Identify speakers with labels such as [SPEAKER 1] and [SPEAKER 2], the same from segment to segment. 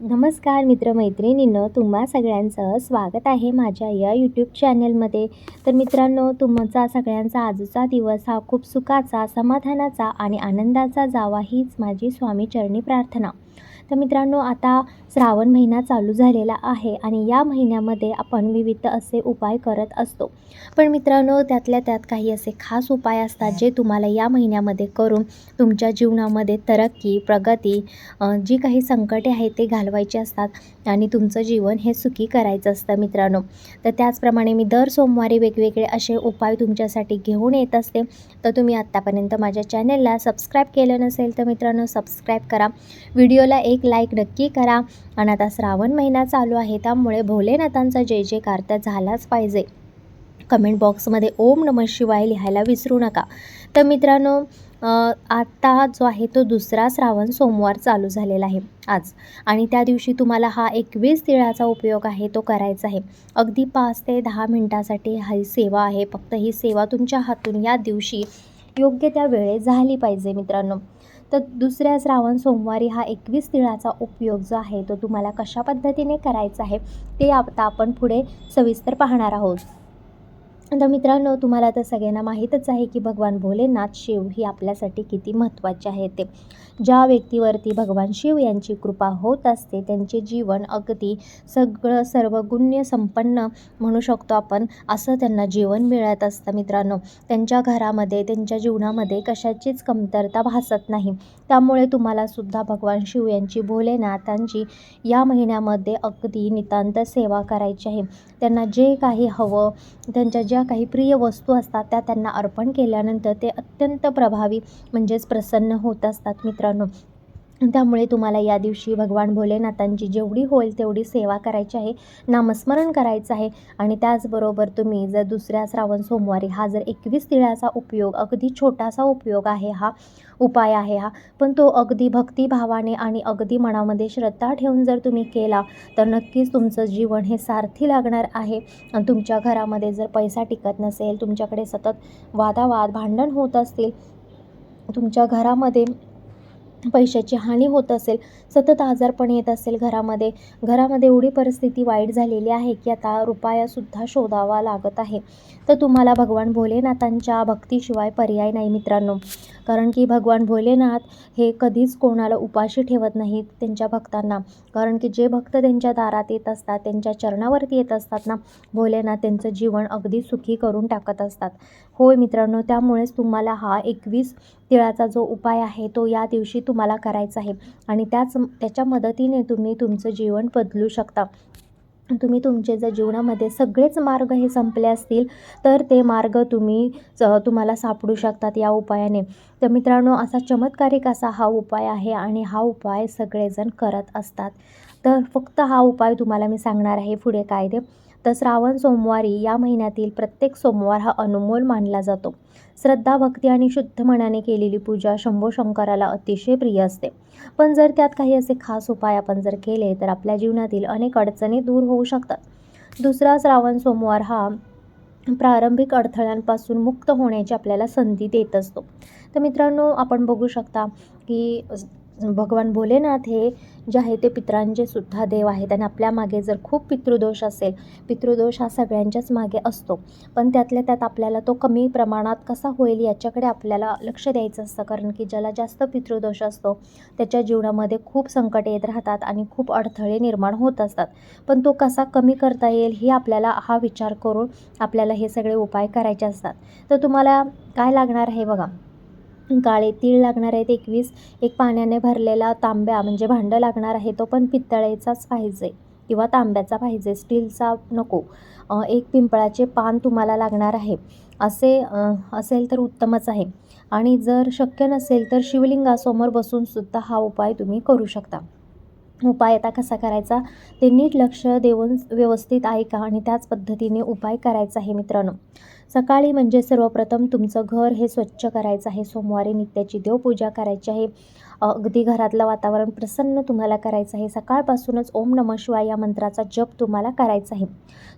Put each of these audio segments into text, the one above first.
[SPEAKER 1] नमस्कार मित्रमैत्रिणींनो तुम्हा सगळ्यांचं स्वागत आहे माझ्या या यूट्यूब चॅनलमध्ये तर मित्रांनो तुमचा सगळ्यांचा आजचा दिवस हा खूप सुखाचा समाधानाचा आणि आनंदाचा जावा हीच माझी स्वामीचरणी प्रार्थना. तर मित्रांनो आता श्रावण महिना चालू झालेला आहे आणि या महिन्यामध्ये आपण विविध असे उपाय करत असतो. पण मित्रांनो त्यातल्या त्यात काही असे खास उपाय असतात जे तुम्हाला या महिन्यामध्ये करून तुमच्या जीवनामध्ये तरक्की प्रगती जी काही संकटे आहेत ते घालवायची असतात आणि तुमचं जीवन हे सुखी करायचं असतं मित्रांनो. तर त्याचप्रमाणे मी दर सोमवारी वेगवेगळे असे उपाय तुमच्यासाठी घेऊन येत असते. तर तुम्ही आत्तापर्यंत माझ्या चॅनलला सबस्क्राईब केलं नसेल तर मित्रांनो सबस्क्राईब करा. व्हिडिओला एक लाईक नक्की करा. आणि आता श्रावण महिना चालू आहे त्यामुळे भोलेनाथांचा जय जयकार तर झालाच पाहिजे. कमेंट बॉक्समध्ये ओम नम शिवाय लिहायला विसरू नका. तर मित्रांनो आत्ता जो आहे तो दुसरा श्रावण सोमवार चालू झालेला आहे आज. आणि त्या दिवशी तुम्हाला हा एकवीस तिळाचा उपयोग आहे तो करायचा आहे. अगदी पाच ते दहा मिनटासाठी ही सेवा आहे फक्त ही सेवा तुमच्या हातून या दिवशी योग्य त्या वेळेत झाली पाहिजे मित्रांनो. तर दुसऱ्या श्रावण सोमवारी हा एकवीस तिळाचा उपयोग जो आहे तो तुम्हाला कशा पद्धतीने करायचा आहे ते आता आपण पुढे सविस्तर पाहणार आहोत. तर मित्रांनो तुम्हाला तर सगळ्यांना माहीतच आहे की भगवान भोलेनाथ शिव ही आपल्यासाठी किती महत्त्वाचे आहे ते. ज्या व्यक्तीवरती भगवान शिव यांची कृपा होत असते त्यांचे जीवन अगदी सगळं सर्वगुण्य संपन्न म्हणू शकतो आपण असं त्यांना जीवन मिळत असतं मित्रांनो. त्यांच्या घरामध्ये त्यांच्या जीवनामध्ये कशाचीच कमतरता भासत नाही. त्यामुळे तुम्हाला सुद्धा भगवान शिव यांची भोलेनाथांची या महिन्यामध्ये अगदी नितांत सेवा करायची आहे. त्यांना जे काही हवं त्यांच्या ज्या ज्या काही प्रिय वस्तू असतात त्या त्यांना अर्पण केल्यानंतर ते अत्यंत प्रभावी म्हणजेच प्रसन्न होत असतात मित्रांनो. त्यामुळे तुम्हाला या दिवशी भगवान भोलेनाथांची जेवढी होईल तेवढी सेवा करायची आहे नामस्मरण करायचं आहे. आणि त्याचबरोबर तुम्ही जर दुसऱ्या श्रावण सोमवारी हा जर एकवीस तिळाचा उपयोग अगदी छोटासा उपयोग आहे हा उपाय आहे हा पण तो अगदी भक्तिभावाने आणि अगदी मनामध्ये श्रद्धा ठेवून जर तुम्ही केला तर नक्कीच तुमचं जीवन हे सारथी लागणार आहे. आणि तुमच्या घरामध्ये जर पैसा टिकत नसेल तुमच्याकडे सतत वादावाद भांडण होत असतील तुमच्या घरामध्ये पैशाची हानी होत असेल सतत आजारपण येत असेल घरामध्ये. घरामध्ये एवढी परिस्थिती वाईट झालेली आहे की आता रुपयासुद्धा शोधावा लागत आहे. तर तुम्हाला भगवान भोलेनाथांच्या भक्तीशिवाय पर्याय नाही मित्रांनो. कारण की भगवान भोलेनाथ हे कधीच कोणाला उपाशी ठेवत नाहीत त्यांच्या भक्तांना. कारण की जे भक्त त्यांच्या दारात येत असतात त्यांच्या चरणावरती येत असतात ना भोलेनाथ त्यांचं जीवन अगदी सुखी करून टाकत असतात. होय मित्रांनो त्यामुळेच तुम्हाला हा एकवीस तिळाचा जो उपाय आहे तो या दिवशी तुम्हाला करायचा आहे. आणि त्याच त्याच्या मदतीने तुम्ही तुमचं जीवन बदलू शकता. तुम्ही तुमचे जर जीवनामध्ये सगळेच मार्ग हे संपले असतील तर ते मार्ग तुम्ही च- तुम्हाला सापडू शकतात या उपायाने. तर मित्रांनो असा चमत्कारिक असा हा उपाय आहे आणि हा उपाय सगळेजण करत असतात. तर फक्त हा उपाय तुम्हाला मी सांगणार आहे पुढे काय ते तर श्रावण सोमवारी या महिन्यातील प्रत्येक सोमवार हा अनमोल मानला जातो. श्रद्धा भक्ती आणि शुद्ध मनाने केलेली पूजा शंभो शंकराला अतिशय प्रिय असते. पण जर त्यात काही असे खास उपाय आपण जर केले तर आपल्या जीवनातील अनेक अडचणी दूर होऊ शकतात. दुसरा श्रावण सोमवार हा प्रारंभिक अडथळ्यांपासून मुक्त होण्याची आपल्याला संधी देत असतो. तर मित्रांनो आपण बघू शकता की भगवान भोलेनाथ हे जे आहे ते पित्रांचे सुद्धा देव आहेत. आणि आपल्या मागे जर खूप पितृदोष असेल पितृदोष हा सगळ्यांच्याच मागे असतो. पण त्यातल्या त्यात आपल्याला तो कमी प्रमाणात कसा होईल याच्याकडे आपल्याला लक्ष द्यायचं असतं. कारण की ज्याला जास्त पितृदोष असतो त्याच्या जीवनामध्ये खूप संकट येत राहतात आणि खूप अडथळे निर्माण होत असतात. पण तो कसा कमी करता येईल हे आपल्याला हा विचार करून आपल्याला हे सगळे उपाय करायचे असतात. तर तुम्हाला काय लागणार आहे बघा? काळे तीळ लागणार आहेत एकवीस. एक पाण्याने भरलेला तांब्या म्हणजे भांडं लागणार आहे तो पण पितळेचाच पाहिजे किंवा तांब्याचा पाहिजे स्टीलचा नको. एक पिंपळाचे पान तुम्हाला लागणार आहे. असे असेल तर उत्तमच आहे. आणि जर शक्य नसेल तर शिवलिंगासमोर बसूनसुद्धा हा उपाय तुम्ही करू शकता. उपाय आता कसा करायचा ते नीट लक्ष देऊन व्यवस्थित आहे का आणि त्याच पद्धतीने उपाय करायचा आहे मित्रांनो. सकाळी म्हणजे सर्वप्रथम तुमचं घर हे स्वच्छ करायचं आहे. सोमवारी नित्याची देवपूजा करायची आहे. अगदी घरातलं वातावरण प्रसन्न तुम्हाला करायचं आहे. सकाळपासूनच ओम नम शिवाय या मंत्राचा जप तुम्हाला करायचा आहे.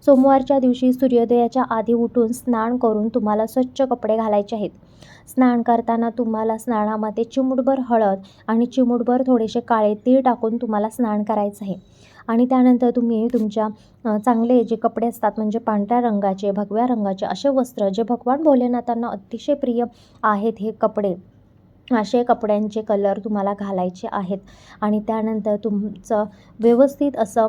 [SPEAKER 1] सोमवारच्या दिवशी सूर्योदयाच्या आधी उठून स्नान करून तुम्हाला स्वच्छ कपडे घालायचे आहेत. स्नान करताना तुम्हाला स्नानामध्ये चिमूटभर हळद आणि चिमूटभर थोडेसे काळे तीळ टाकून तुम्हाला स्नान करायचं आहे. आणि त्यानंतर तुम्ही तुमच्या चांगले जे कपडे असतात म्हणजे पांढऱ्या रंगाचे भगव्या रंगाचे असे वस्त्र जे भगवान भोलेनाथांना अतिशय प्रिय आहेत हे कपडे. असे कपड्यांचे कलर तुम्हाला घालायचे आहेत. आणि त्यानंतर तुमचं व्यवस्थित असं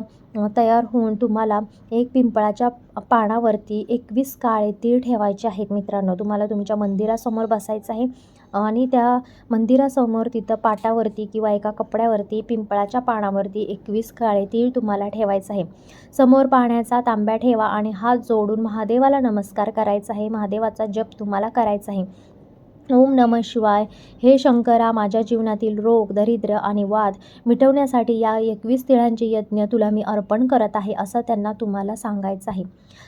[SPEAKER 1] तयार होऊन तुम्हाला एक पिंपळाच्या पानावरती एकवीस काळे तीळ ठेवायचे आहेत मित्रांनो. तुम्हाला तुमच्या मंदिरासमोर बसायचं आहे. आणि त्या मंदिरासमोर तिथं पाटावरती किंवा एका कपड्यावरती पिंपळाच्या पानावरती एकवीस काळे तीळ तुम्हाला ठेवायचं आहे. समोर पाण्याचा तांब्या ठेवा आणि हात जोडून महादेवाला नमस्कार करायचा आहे. महादेवाचा जप तुम्हाला करायचा आहे. ओम नम शिवाय. हे शंकरा माझ्या जीवनातील रोग दरिद्र आणि वाद मिटवण्यासाठी या एकवीस तिळांचे यज्ञ तुला मी अर्पण करत आहे असं त्यांना तुम्हाला सांगायचं आहे.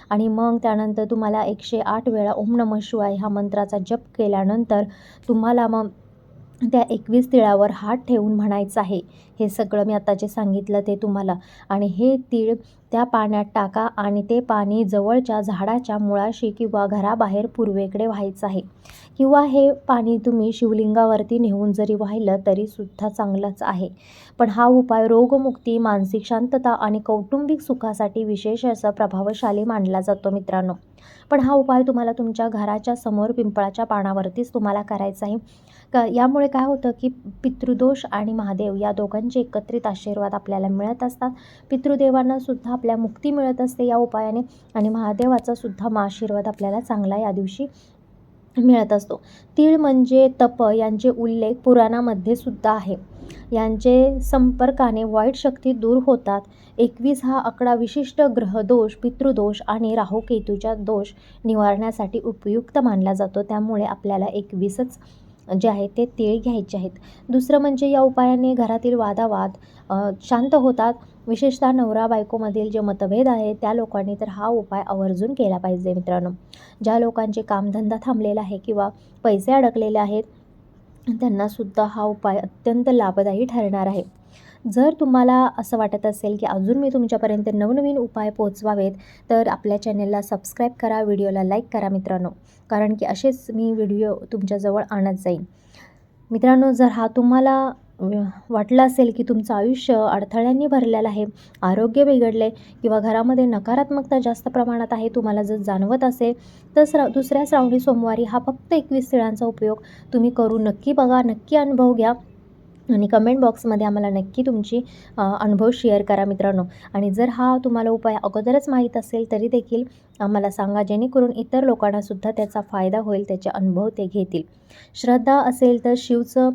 [SPEAKER 1] आणि मग त्यानंतर तुम्हाला एकशे आठ वेळा ओम नम शिवाय ह्या मंत्राचा जप केल्यानंतर तुम्हाला मग त्या एकवीस तिळावर हात ठेवून म्हणायचं आहे हे सगळं मी आता जे सांगितलं ते तुम्हाला. आणि हे तीळ त्या पाण्यात टाका आणि ते पाणी जवळच्या झाडाच्या मुळाशी किंवा घराबाहेर पूर्वेकडे व्हायचं आहे. किंवा हे पाणी तुम्ही शिवलिंगावरती नेऊन जरी वाहिलं तरीसुद्धा चांगलंच आहे. पण हा उपाय रोगमुक्ती मानसिक शांतता आणि कौटुंबिक सुखासाठी विशेष असा प्रभावशाली मानला जातो मित्रांनो. पण हा उपाय तुम्हाला तुमच्या घराच्या समोर पिंपळाच्या पानावरतीच तुम्हाला करायचा आहे. का यामुळे काय होतं की पितृदोष आणि महादेव या दोघां एकत्रित आशीर्वाद आपल्याला मिळत असतात. पितृदेवांना सुद्धा आपल्या मुक्ती मिळत असते या उपायाने आणि महादेवाचा सुद्धा आशीर्वाद आपल्याला चांगला या दिवशी मिळत असतो. तीळ म्हणजे तप यांचे उल्लेख पुराणामध्ये सुद्धा आहे. यांचे संपर्काने वाईट शक्ती दूर होतात. एकवीस हा आकडा विशिष्ट ग्रहदोष पितृदोष आणि राहुकेतूच्या दोष निवारण्यासाठी उपयुक्त मानला जातो. त्यामुळे आपल्याला एकवीसच जे आहे ते तीळ घ्यायचे आहेत. दुसरं म्हणजे या उपायाने घरातील वादावाद शांत होतात. विशेषतः नवरा बायकोमधील जे मतभेद आहे त्या लोकांनी तर हा उपाय आवर्जून केला पाहिजे मित्रांनो. ज्या लोकांचे कामधंदा थांबलेला आहे किंवा पैसे अडकलेले आहेत त्यांनासुद्धा हा उपाय अत्यंत लाभदायी ठरणार आहे. जर तुम्हाला असं वाटत असेल की अजून मी तुमच्यापर्यंत नवनवीन उपाय पोहोचवावेत तर आपल्या चॅनलला सबस्क्राईब करा व्हिडिओला लाईक करा मित्रांनो. कारण की असेच मी व्हिडिओ तुमच्याजवळ आणत जाईन. मित्रांनो जर हा तुम्हाला वाटलं असेल की तुमचं आयुष्य अडथळ्यांनी भरलेलं आहे आरोग्य बिघडले किंवा घरामध्ये नकारात्मकता जास्त प्रमाणात आहे तुम्हाला जर जाणवत असेल तर श्रा दुसऱ्या श्रावणी सोमवारी हा फक्त एकवीस तिळांचा उपयोग तुम्ही करू नक्की बघा नक्की अनुभव घ्या. आणि कमेंट बॉक्समध्ये आम्हाला नक्की तुमची अनुभव शेअर करा मित्रांनो. आणि जर हा तुम्हाला उपाय अगोदरच माहीत असेल तरी देखील आम्हाला सांगा जेणेकरून इतर लोकांनासुद्धा त्याचा फायदा होईल त्याचे अनुभव ते घेतील. श्रद्धा असेल तर शिवचं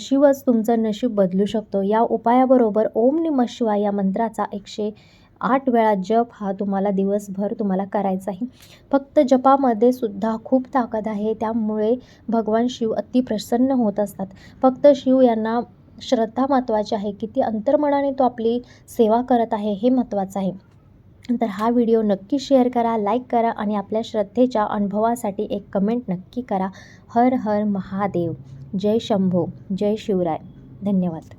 [SPEAKER 1] शिवच तुमचं नशीब बदलू शकतो. या उपायाबरोबर ओम निम शिवाय या मंत्राचा एकशे आठ वेळा जप हा तुम्हाला दिवसभर तुम्हाला करायचा आहे फक्त जपामध्ये सुद्धा खूप ताकद आहे त्यामुळे भगवान शिव अति प्रसन्न होत असतात. फक्त शिव यांना श्रद्धा महत्त्वाची आहे किती अंतर्मनाने तो आपली सेवा करत आहे हे महत्त्वाचं आहे. तर हा व्हिडिओ नक्की शेअर करा लाईक करा आणि आपल्या श्रद्धेच्या अनुभवासाठी एक कमेंट नक्की करा. हर हर महादेव. जय शंभो. जय शिवराय. धन्यवाद.